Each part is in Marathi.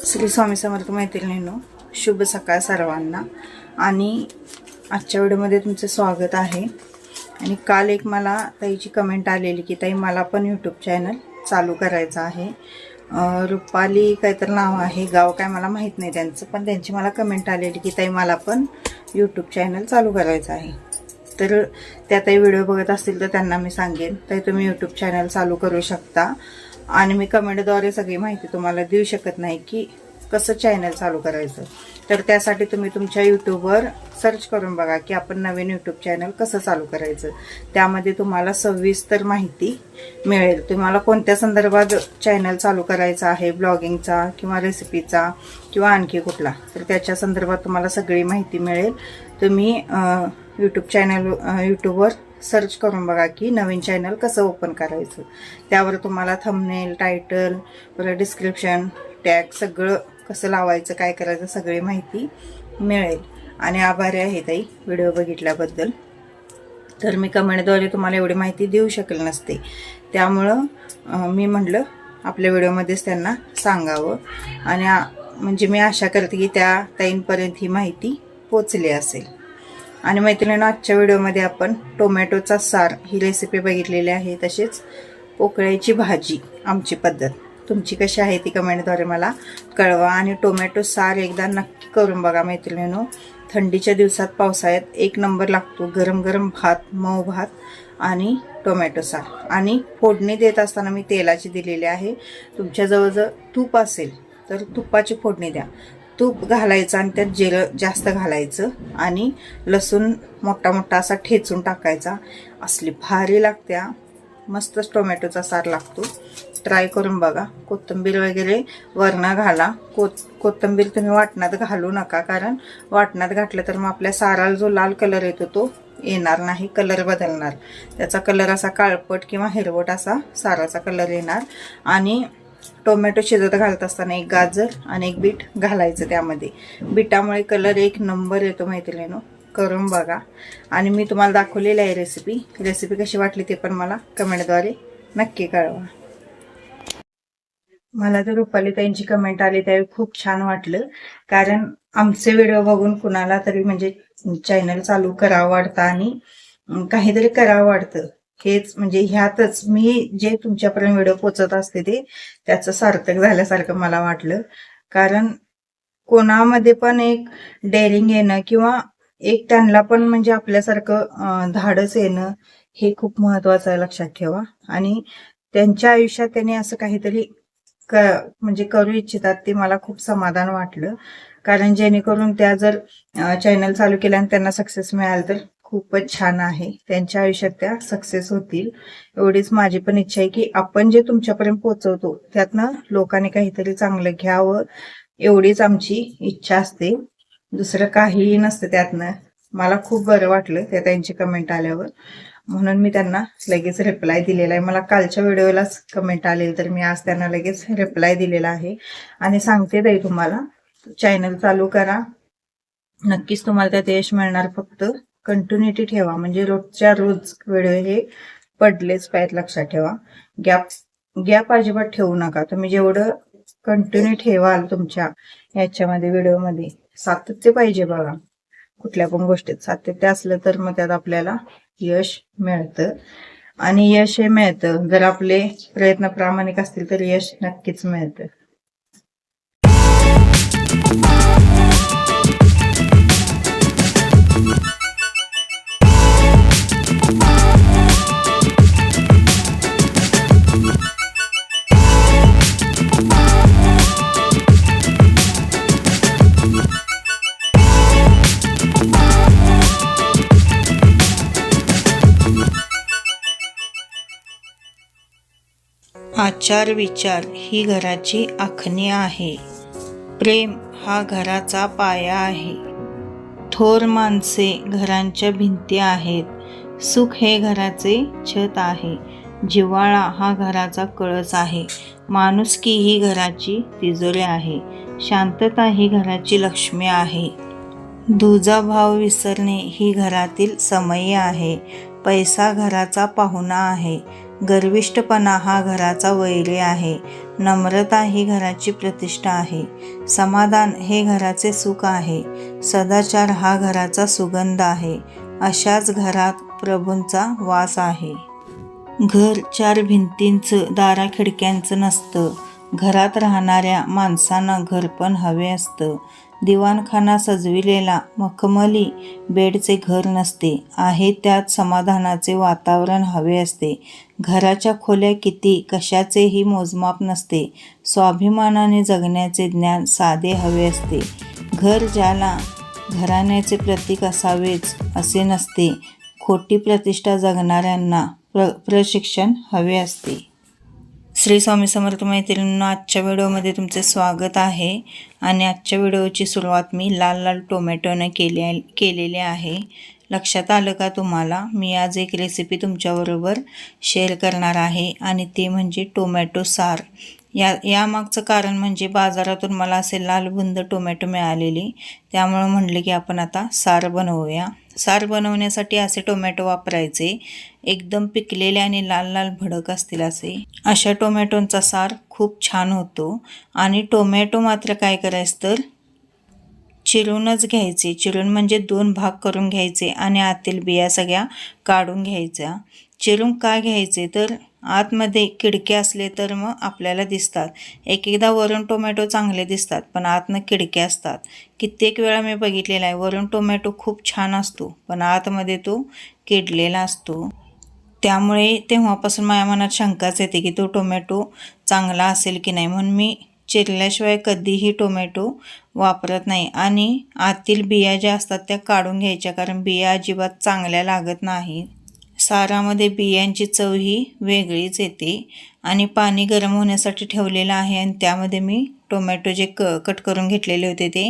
श्री स्वामी समर्थ मैत्रिणींनो शुभ सकाळ सर्वांना. आणि आजच्या व्हिडिओमध्ये तुमचं स्वागत आहे. आणि काल एक मला ताईची कमेंट आलेली की ताई मला पण यूट्यूब चॅनल चालू करायचं आहे. रुपाली काहीतरी नाव आहे गाव काय मला माहीत नाही त्यांचं पण त्यांची मला कमेंट आलेली की ताई मला पण यूट्यूब चॅनल चालू करायचं आहे. तर त्या ताई व्हिडिओ बघत असतील तर त्यांना मी सांगेन ताई तुम्ही यूट्यूब चॅनल चालू करू शकता. आणि मी कमेंटद्वारे सगळी माहिती तुम्हाला देऊ शकत नाही की कसं चॅनल चालू करायचं. तर त्यासाठी तुम्ही तुमच्या यूट्यूबवर सर्च करून बघा की आपण नवीन यूट्यूब चॅनल कसं चालू करायचं. त्यामध्ये तुम्हाला सविस्तर माहिती मिळेल. तुम्हाला कोणत्या संदर्भात चॅनल चालू करायचा आहे ब्लॉगिंगचा किंवा रेसिपीचा किंवा आणखी कुठला. तर त्याच्या संदर्भात तुम्हाला सगळी माहिती मिळेल. तुम्ही यूट्यूब चॅनल यूट्यूबवर सर्च करून बघा की नवीन चॅनल कसं ओपन करायचं. त्यावर तुम्हाला थंबनेल टायटल परत डिस्क्रिप्शन टॅग सगळं कसं लावायचं काय करायचं सगळी माहिती मिळेल. आणि आभारी आहे ताई व्हिडिओ बघितल्याबद्दल. तर मी कमेंटद्वारे तुम्हाला एवढी माहिती देऊ शकेल नसते. त्यामुळं मी म्हटलं आपल्या व्हिडिओमध्येच त्यांना सांगावं. आणि म्हणजे मी आशा करते की त्या ताईंपर्यंत ही माहिती पोचली असेल. आणि मैत्रिणीनं आजच्या व्हिडिओमध्ये आपण टोमॅटोचा सार ही रेसिपी बघितलेली आहे. तसेच पोकळ्याची भाजी आमची पद्धत. तुमची कशी आहे ती कमेंटद्वारे मला कळवा. आणि टोमॅटो सार एकदा नक्की करून बघा मैत्रिणीनो. थंडीच्या दिवसात पावसाळ्यात एक नंबर लागतो. गरम गरम भात मऊ भात आणि टोमॅटो सार. आणि फोडणी देत असताना मी तेलाची दिलेली आहे. तुमच्याजवळ जर तूप असेल तर तुपाची फोडणी द्या. तूप घालायचं आणि त्यात जिरं जास्त घालायचं आणि लसूण मोठा मोठा असा ठेचून टाकायचा. असली भारी लागत्या मस्तच टोमॅटोचा सार लागतो. ट्राय करून बघा. कोथिंबीर वगैरे वरणं घाला. को कोथिंबीर तुम्ही वाटणात घालू नका कारण वाटणात घातलं तर मग आपल्या साराला जो लाल कलर येतो तो येणार नाही. कलर बदलणार. त्याचा कलर असा काळपट किंवा हिरवट असा साराचा कलर येणार. आणि टोमॅटो शिजत घालत असताना एक गाजर आणि एक बीट घालायचं त्यामध्ये. बीटामुळे कलर एक नंबर येतो मैत्रिणीनो. करून बघा. आणि मी तुम्हाला दाखवलेली आहे रेसिपी रेसिपी कशी वाटली ते पण मला कमेंटद्वारे नक्की कळवा. मला तर रुपाली त्यांची कमेंट आली त्यावेळी खूप छान वाटलं. कारण आमचे व्हिडिओ बघून कुणाला तरी म्हणजे चॅनल चालू करावं वाटतं आणि काहीतरी करावं वाटतं. हेच म्हणजे ह्यातच मी जे तुमच्यापर्यंत व्हिडिओ पोचत असते ते त्याचं सार्थक झाल्यासारखं मला वाटलं. कारण कोणामध्ये पण एक डेअरिंग येणं किंवा एक त्यांना पण म्हणजे आपल्यासारखं धाडस येणं हे खूप महत्वाचं आहे लक्षात ठेवा. आणि त्यांच्या आयुष्यात त्यांनी असं काहीतरी क म्हणजे करू इच्छितात ते मला खूप समाधान वाटलं. कारण जेणेकरून त्या जर चॅनल चालू केल्या आणि त्यांना सक्सेस मिळाल तर खूपच छान आहे. त्यांच्या आयुष्यात त्या सक्सेस होतील. एवढीच माझी पण इच्छा आहे की आपण जे तुमच्यापर्यंत पोहोचवतो त्यातनं लोकांनी काहीतरी चांगलं घ्यावं एवढीच आमची इच्छा असते. दुसरं काहीही नसतं त्यातनं. मला खूप बरं वाटलं त्या त्यांची कमेंट आल्यावर. म्हणून मी त्यांना लगेच रिप्लाय दिलेला आहे. मला कालच्या व्हिडिओलाच कमेंट आलेली तर मी आज त्यांना लगेच रिप्लाय दिलेला आहे. आणि सांगते ताई तुम्हाला चॅनल चालू करा. नक्कीच तुम्हाला त्यात यश मिळणार फक्त. कंटिन्युटी ठेवा. म्हणजे रोजच्या रोज वेळ हे पडलेच पाहिजेत लक्षात ठेवा. गॅप गॅप अजिबात ठेवू नका. तुम्ही जेवढं कंटिन्यू ठेवाल तुमच्या याच्यामध्ये व्हिडिओमध्ये सातत्य पाहिजे बघा. कुठल्या पण गोष्टीत सातत्य असलं तर मग त्यात आपल्याला यश मिळतं. आणि यश हे मिळतं. जर आपले प्रयत्न प्रामाणिक असतील तर यश नक्कीच मिळतं. आचार विचार ही घराची आखणी आहे. प्रेम हा घराचा पाया आहे. थोर माणसे घरांच्या भिंती आहेत. सुख हे घराचे छत आहे. जिव्हाळा हा घराचा कळस आहे. माणुसकी ही घराची तिजोरी आहे. शांतता ही घराची लक्ष्मी आहे. दुजा भाव विसरणे ही घरातील समयी आहे. पैसा घराचा पाहुणा आहे. गर्विष्टपणा हा घराचा वैरी आहे. नम्रता ही घराची प्रतिष्ठा आहे. समाधान हे घराचे सुख आहे. सदाचार हा घराचा सुगंध आहे. अशाच घरात प्रभूंचा वास आहे. घर चार भिंतींचं दारा खिडक्यांचं नसतं. घरात राहणाऱ्या माणसांना घर पण हवे असतं. दिवाणखाना सजविलेला मखमली बेडचे घर नसते. आहे त्यात समाधानाचे वातावरण हवे असते. घराच्या खोल्या किती कशाचेही मोजमाप नसते. स्वाभिमानाने जगण्याचे ज्ञान साधे हवे असते. घर ज्याला घराण्याचे प्रतीक असावेच असे नसते. खोटी प्रतिष्ठा जगणाऱ्यांना प्र प्रशिक्षण हवे असते. श्री स्वामी समर्थ मैत्रिणींना आजच्या व्हिडिओमध्ये तुमचे स्वागत आहे. आणि आजच्या व्हिडिओची सुरुवात मी लाल लाल टोमॅटोने केली केलेली आहे. लक्षात आलं का तुम्हाला? मी आज एक रेसिपी तुमच्याबरोबर शेअर करणार आहे. आणि ते म्हणजे टोमॅटो सार. या यामागचं कारण म्हणजे बाजारातून मला असे लाल बुंद टोमॅटो मिळालेली. त्यामुळं म्हटलं की आपण आता सार बनवूया. सार बनवण्यासाठी असे टोमॅटो वापरायचे. एकदम पिकलेले आणि लाल लाल भडक असतील असे. अशा टोमॅटोंचा सार खूप छान होतो. आणि टोमॅटो मात्र काय करायचं तर? चिरूनच घ्यायचे. चिरून म्हणजे दोन भाग करून घ्यायचे आणि आतील बिया सगळ्या काढून घ्यायच्या. चिरून का घ्यायचे तर? आतमध्ये खिडक्या असले तर मग आपल्याला दिसतात. एक एकदा वरून टोमॅटो चांगले दिसतात पण आतनं खिडक्या असतात. कित्येक वेळा मी बघितलेला आहे वरून टोमॅटो खूप छान असतो पण आतमध्ये तो किडलेला असतो. त्यामुळे तेव्हापासून माझ्या मनात शंकाच येते की तो टोमॅटो चांगला असेल की नाही. म्हणून मी चिरल्याशिवाय कधीही टोमॅटो वापरत नाही. आणि आतील बिया ज्या असतात त्या काढून घ्यायच्या कारण बिया अजिबात चांगल्या लागत नाही सारामध्ये बियांची चव ही वेगळीच येते आणि पाणी गरम होण्यासाठी ठेवलेलं आहे आणि त्यामध्ये मी टोमॅटो जे क कट करून घेतलेले होते ते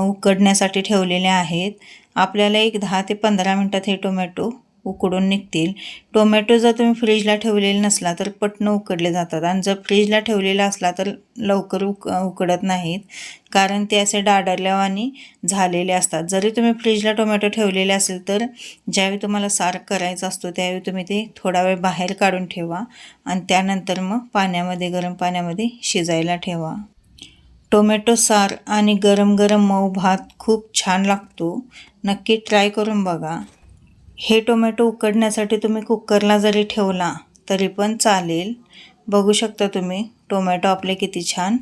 उकडण्यासाठी ठेवलेले आहेत. आपल्याला एक दहा ते पंधरा मिनटात हे टोमॅटो उकडून निघतील. टोमॅटो जर तुम्ही फ्रीजला ठेवलेला नसला तर पटणं उकडले जातात आणि जर फ्रीजला ठेवलेला असला तर लवकर उक उकडत नाहीत. कारण ते असे डाडरल्यावानी झालेले असतात. जरी तुम्ही फ्रीजला टोमॅटो ठेवलेले असेल तर ज्यावेळी तुम्हाला सार करायचा असतो त्यावेळी तुम्ही ते थोडा वेळ बाहेर काढून ठेवा आणि त्यानंतर मग पाण्यामध्ये गरम पाण्यामध्ये शिजायला ठेवा. टोमॅटो सार आणि गरम गरम मऊ भात खूप छान लागतो. नक्की ट्राय करून बघा. हे टोमॅटो उकडण्यासाठी तुम्ही कुकरला जरी ठेवला तरी पण चालेल. बघू शकता तुम्ही टोमॅटो आपले किती छान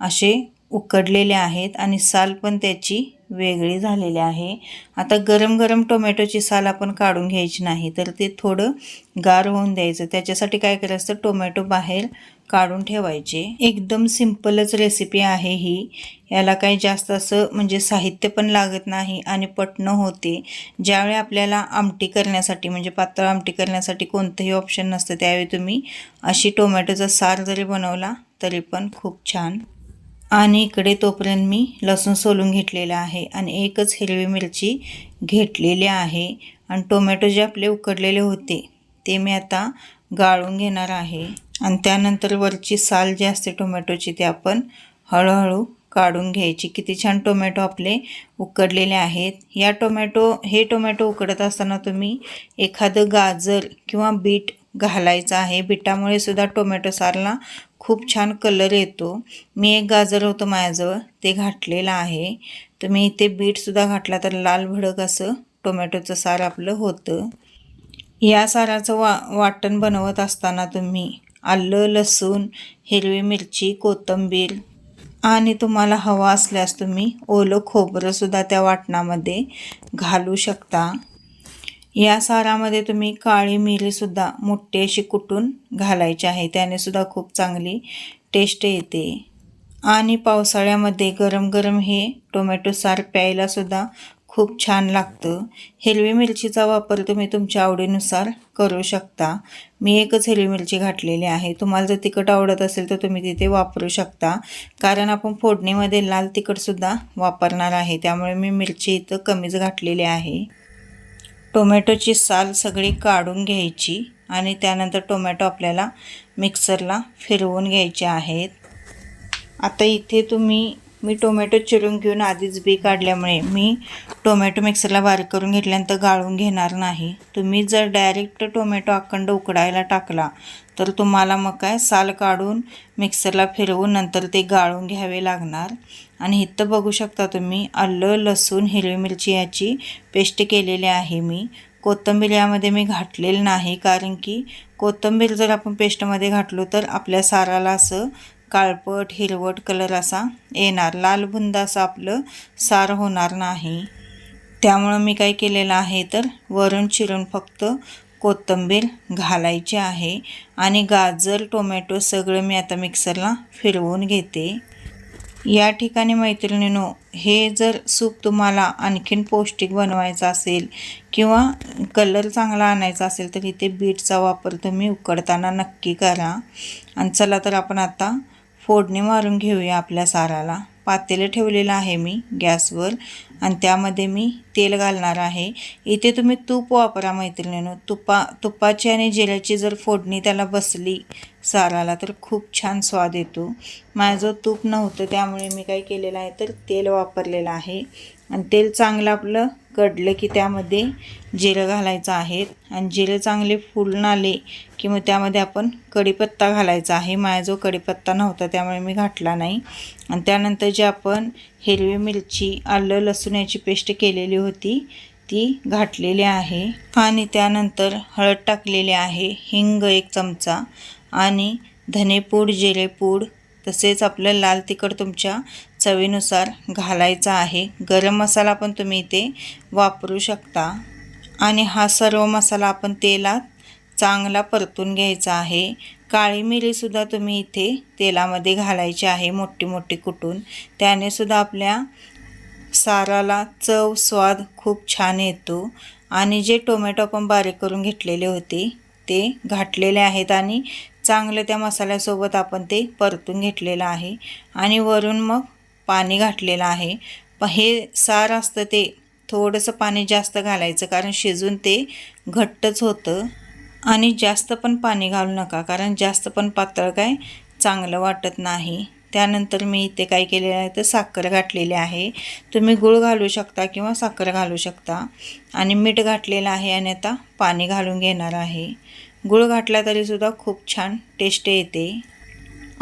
असे उकडलेले आहेत आणि साल पण त्याची वेगळी झालेली आहे. आता गरम गरम टोमॅटोची साल आपण काढून घ्यायची नाही तर ते थोडं गार होऊन द्यायचं. त्याच्यासाठी काय करायचं टोमॅटो बाहेर काढून ठेवायचे. एकदम सिंपलच रेसिपी आहे ही. याला काही जास्त असं म्हणजे साहित्य पण लागत नाही आणि पटणं होते. ज्यावेळी आपल्याला आमटी करण्यासाठी म्हणजे पातळ आमटी करण्यासाठी कोणतंही ऑप्शन नसतं त्यावेळी तुम्ही अशी टोमॅटोचा सार जरी बनवला तरी पण खूप छान. आणि इकडे तोपर्यंत मी लसूण सोलून घेतलेला आहे आणि एकच हिरवी मिरची घेतलेली आहे. आणि टोमॅटो जे आपले उकडलेले होते ते मी आता गाळून घेणार आहे. आणि त्यानंतर वरची साल जी असते टोमॅटोची ती आपण हळूहळू काढून घ्यायची. किती छान टोमॅटो आपले उकडलेले आहेत. या टोमॅटो हे टोमॅटो उकडत असताना तुम्ही एखादं गाजर किंवा बीट घालायचं आहे. बीटामुळे सुद्धा टोमॅटो सारला खूप छान कलर येतो. मी एक गाजर होतं माझ्याजवळ ते घातलेलं आहे. तुम्ही इथे बीटसुद्धा घातला तर लाल भडक असं टोमॅटोचं सार आपलं होतं. या साराचं वा वाटण बनवत असताना तुम्ही आलं लसूण हिरवी मिरची कोथिंबीर आणि तुम्हाला हवा असल्यास तुम्ही ओलं खोबरंसुद्धा त्या वाटणामध्ये घालू शकता. या सारामध्ये तुम्ही काळी मिरीसुद्धा मोठी अशी कुटून घालायची आहे. त्यानेसुद्धा खूप चांगली टेस्ट येते. आणि पावसाळ्यामध्ये गरम गरम हे टोमॅटो सार प्यायलासुद्धा खूप छान लागतं. हिरवी मिरचीचा वापर तुम्ही तुमच्या आवडीनुसार करू शकता. मी एकच हिरवी मिरची घातलेली आहे. तुम्हाला जर तिखट आवडत असेल तर तुम्ही तिथे वापरू शकता. कारण आपण फोडणीमध्ये लाल तिखटसुद्धा वापरणार आहे. त्यामुळे मी मिरची इथं कमीच घातलेली आहे. टोमॅटोची साल सगळी काढून घ्यायची आणि त्यानंतर टोमॅटो आपल्याला मिक्सरला फिरवून घ्यायचे आहेत. आता इथे तुम्ही मी टोमॅटो चिरून घेऊन आधीच बी काढल्यामुळे मी टोमॅटो मिक्सरला बारीक करून घेतल्यानंतर गाळून घेणार नाही. तुम्ही जर डायरेक्ट टोमॅटो अखंड उकडायला टाकला तर तुम्हाला मग काय साल काढून मिक्सरला फिरवून नंतर ते गाळून घ्यावे लागणार. आणि इथं बघू शकता तुम्ही आलं लसूण हिरवी मिरची याची पेस्ट केलेली आहे मी. कोथिंबीर यामध्ये मी घातलेलं नाही कारण की कोथिंबीर जर आपण पेस्टमध्ये घातलो तर आपल्या साराला असं काळपट हिरवट कलर असा येणार. लाल बुंद असं आपलं सार होणार नाही. त्यामुळं मी काय केलेलं आहे तर वरून चिरून फक्त कोथिंबीर घालायची आहे आणि गाजर टोमॅटो सगळं मी आता मिक्सरला फिरवून घेते. या ठिकाणी मैत्रिणीनो हे जर सूप तुम्हाला आणखीन पौष्टिक बनवायचं असेल किंवा कलर चांगला आणायचा असेल तर इथे बीटचा वापर तुम्ही उकडताना नक्की करा. आणि चला तर आपण आता फोडणी मारून घेऊया आपल्या साराला. पातेलं ठेवलेलं आहे मी गॅसवर आणि त्यामध्ये मी तेल घालणार आहे. इथे तुम्ही तूप वापरा मैत्रिणीनं. तुपा तुपाची आणि जिऱ्याची जर फोडणी त्याला बसली साराला तर खूप छान स्वाद येतो. माझं तूप नव्हतं त्यामुळे मी काय केलेलं आहे तर तेल वापरलेलं आहे. आणि तेल चांगलं आपलं कडलं की त्यामध्ये जिरं घालायचं आहे. आणि जिरं चांगले फुलून आले की मग त्यामध्ये आपण कढीपत्ता घालायचा आहे. माझा जो कढीपत्ता नव्हता त्यामुळे मी घातला नाही. आणि त्यानंतर जे आपण हिरवी मिरची आलं लसूण याची पेस्ट केलेली होती ती घातलेली आहे. आणि त्यानंतर हळद टाकलेली आहे. हिंग एक चमचा आणि धनेपूड जिरेपूड तसेच आपलं लाल तिखट तुमच्या चवीनुसार घालायचा आहे. गरम मसाला पण तुम्ही इथे वापरू शकता. आणि हा सर्व मसाला आपण तेलात चांगला परतून घ्यायचा आहे. काळी मिरीसुद्धा तुम्ही इथे तेलामध्ये घालायची आहे मोठी मोठी कुटून त्याने सुद्धा आपल्या साराला चव स्वाद खूप छान येतो. आणि जे टोमॅटो आपण बारीक करून घेतलेले होते ते घातलेले आहेत आणि चांगलं त्या मसाल्यासोबत आपण ते परतून घेतलेलं आहे. आणि वरून मग पाणी घातलेलं आहे. प हे सार असतं ते थोडंसं पाणी जास्त घालायचं कारण शिजून ते घट्टच होतं. आणि जास्त पण पाणी घालू नका कारण जास्त पण पातळ काय चांगलं वाटत नाही. त्यानंतर मी इथे काय केलेलं आहे तर साखर घातलेली आहे. तुम्ही गूळ घालू शकता किंवा साखर घालू शकता. आणि मीठ घातलेलं आहे आणि आता पाणी घालून घेणार आहे. गूळ घातला तरीसुद्धा खूप छान टेस्ट येते.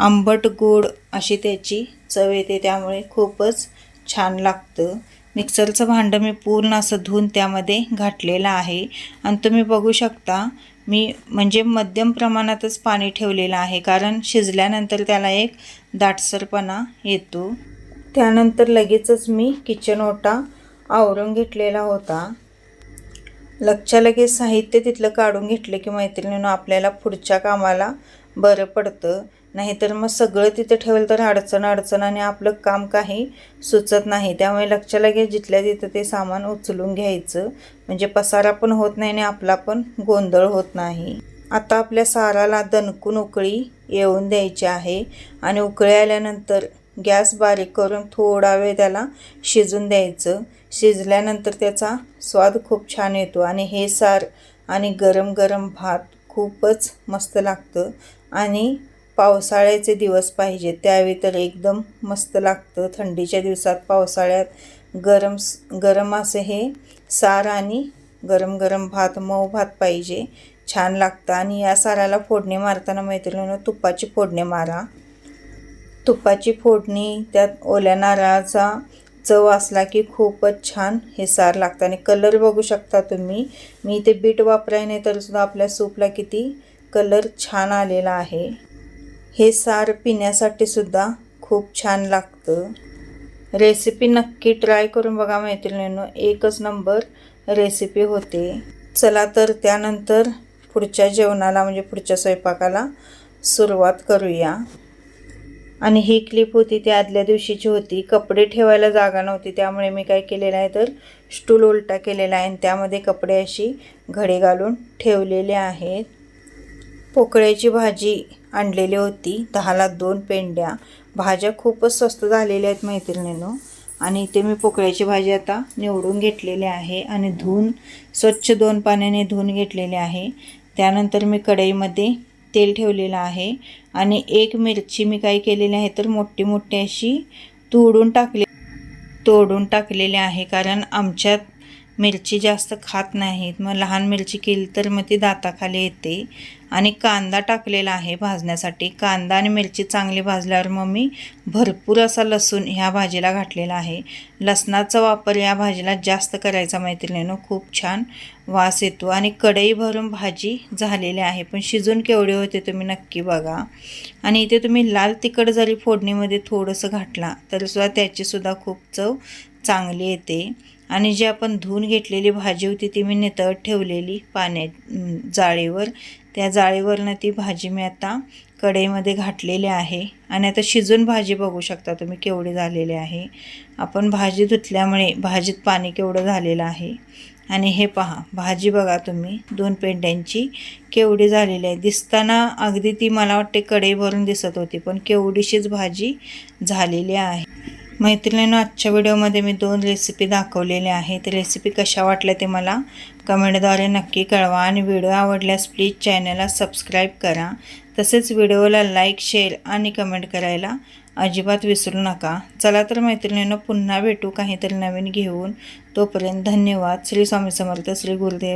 आंबट गोड अशी त्याची चव येते त्यामुळे खूपच छान लागतं. मिक्सरचं भांडं मी पूर्ण असं धुवून त्यामध्ये घातलेलं आहे. आणि तुम्ही बघू शकता मी म्हणजे मध्यम प्रमाणातच पाणी ठेवलेलं आहे कारण शिजल्यानंतर त्याला एक दाटसरपणा येतो. त्यानंतर लगेचच मी किचन ओटा आवरून घेतलेला होता. लगच्या लगेच साहित्य तिथलं काढून घेतलं की मैत्रिणीनं आपल्याला पुढच्या कामाला बरं पडतं. नाहीतर मग सगळं तिथं ठेवलं तर अडचण अडचण आणि आपलं काम काही सुचत नाही. त्यामुळे लक्ष लगेच जिथल्या तिथं ते सामान उचलून घ्यायचं. म्हणजे पसारा पण होत नाही आणि आपला पण गोंधळ होत नाही. आता आपल्या साराला दणकून उकळी येऊन द्यायची आहे आणि उकळी आल्यानंतर गॅस बारीक करून थोडा वेळ त्याला शिजून द्यायचं. शिजल्यानंतर त्याचा स्वाद खूप छान येतो आणि हे सार आणि गरम गरम भात खूपच मस्त लागतं. आणि पावसाळ्याचे दिवस पाहिजे. त्यावेळी तर एकदम मस्त लागतं. थंडीच्या दिवसात पावसाळ्यात गरम गरम असं हे सार आणि गरम गरम भात मऊ भात पाहिजे. छान लागतं. आणि या साराला फोडणी मारताना मैत्रिणीनं तुपाची फोडणी मारा. तुपाची फोडणी त्यात ओल्या नारळाचा चव असला की खूपच छान हे सार लागतं. आणि कलर बघू शकता तुम्ही. मी ते बीट वापरायने तरीसुद्धा आपल्या सूपला किती कलर छान आलेला आहे. हे सार पिण्यासाठी सुद्धा खूप छान लागतं. रेसिपी नक्की ट्राय करून बघा मैत्रिणींनो. एकच नंबर रेसिपी होते. चला तर त्यानंतर पुढच्या जेवणाला म्हणजे पुढच्या स्वयंपाकाला सुरुवात करूया. आणि ही क्लिप होती ती आदल्या दिवशीची होती. कपडे ठेवायला जागा नव्हती त्यामुळे मी काय केलेलं आहे तर स्टूल उलटा केलेला आहे आणि त्यामध्ये कपडे अशी घडी घालून ठेवलेले आहेत. पोकळ्याची भाजी आणलेली होती. दहाला दोन पेंड्या. भाज्या खूपच स्वस्त झालेल्या आहेत मैत्रिणीनं. आणि इथे मी पोकळ्याची भाजी आता निवडून घेतलेली आहे आणि धुवून स्वच्छ दोन पाण्याने धुवून घेतलेले आहे. त्यानंतर मी कढईमध्ये तेल ठेवलेलं आहे. आणि एक मिरची मी काय केलेली आहे तर मोठी मोठी अशी तोडून टाकले तोडून टाकलेले आहे. कारण आमच्यात मिरची जास्त खात नाहीत. मग लहान मिरची केली तर मग ती दाताखाली येते. आणि कांदा टाकलेला आहे भाजण्यासाठी. कांदा आणि मिरची चांगली भाजल्यावर मग मी भरपूर असा लसूण ह्या भाजीला घातलेला आहे. लसणाचा वापर या भाजीला जास्त करायचा मैत्रिणीनं खूप छान वास येतो. आणि कढई भरून भाजी झालेली आहे पण शिजून केवढे होते तुम्ही नक्की बघा. आणि इथे तुम्ही लाल तिखट जरी फोडणीमध्ये थोडंसं घातला तरीसुद्धा त्याचीसुद्धा खूप चव चांगली येते. आणि जी आपण धुवून घेतलेली भाजी होती ती मी नितळत ठेवलेली पाण्या जाळीवर. त्या जाळीवरनं ती भाजी मी आता कढईमध्ये घातलेली आहे. आणि आता शिजून भाजी बघू शकता तुम्ही केवढी झालेली आहे. आपण भाजी धुतल्यामुळे भाजीत पाणी केवढं झालेलं आहे. आणि हे पहा भाजी बघा तुम्ही दोन पेंड्यांची केवढी झालेली आहे. दिसताना अगदी ती मला वाटते कढई भरून दिसत होती पण केवढीशीच भाजी झालेली आहे. मैत्रिणीनं आजच्या व्हिडिओमध्ये मी दोन रेसिपी दाखवलेल्या आहेत. रेसिपी कशा वाटल्या ते मला कमेंटद्वारे नक्की कळवा आणि व्हिडिओ आवडल्यास प्लीज चॅनलला सबस्क्राईब करा. तसेच व्हिडिओला लाईक शेअर आणि कमेंट करायला अजिबात विसरू नका. चला तर मैत्रिणीनं पुन्हा भेटू काहीतरी नवीन घेऊन. तोपर्यंत धन्यवाद. श्री स्वामी समर्थ श्री गुरुदेव.